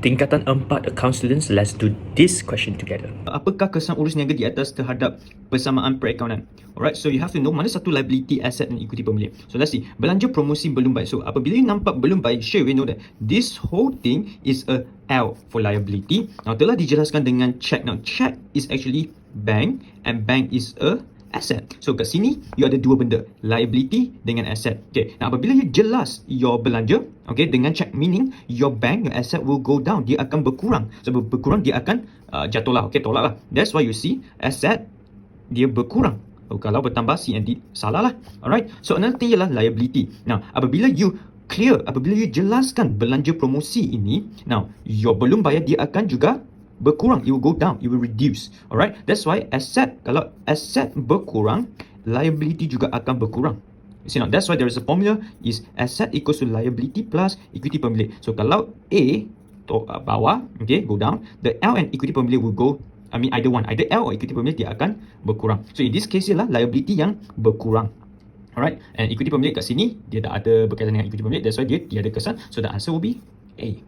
Tingkatan 4 account students, let's do this question together. Apakah kesan urus niaga di atas terhadap persamaan perakaunan? Alright, so you have to know mana satu liability, asset dan equity pemilik. So let's see, belanja promosi belum baik. So apabila you nampak belum baik, sure we know that this whole thing is a L for liability. Now telah dijelaskan dengan check. Now check is actually bank and bank is a asset. So kat sini you ada dua benda, liability dengan asset. Okay, now apabila you jelas your belanja, okay, dengan check meaning your bank, your asset will go down. Dia akan berkurang. So ber- berkurang dia akan uh, jatuh lah. Okay, tolak lah. That's why you see asset dia berkurang. Oh, kalau bertambah C and D salah lah. Alright. So another thing ialah liability. Now, apabila you clear, apabila you jelaskan belanja promosi ini, now your belum bayar dia akan juga berkurang. It will go down. It will reduce. Alright. That's why asset kalau asset berkurang, liability juga akan berkurang. You see now, that's why there is a formula is asset equals to liability plus equity pemilik. So kalau A to uh, bawah, okay, go down, the L and equity pemilik will go I mean either one, either L or equity pemilik dia akan berkurang. So in this case ialah liability yang berkurang. Alright, and equity pemilik kat sini dia tak ada berkaitan dengan equity pemilik, that's why dia tiada kesan. So the answer will be A.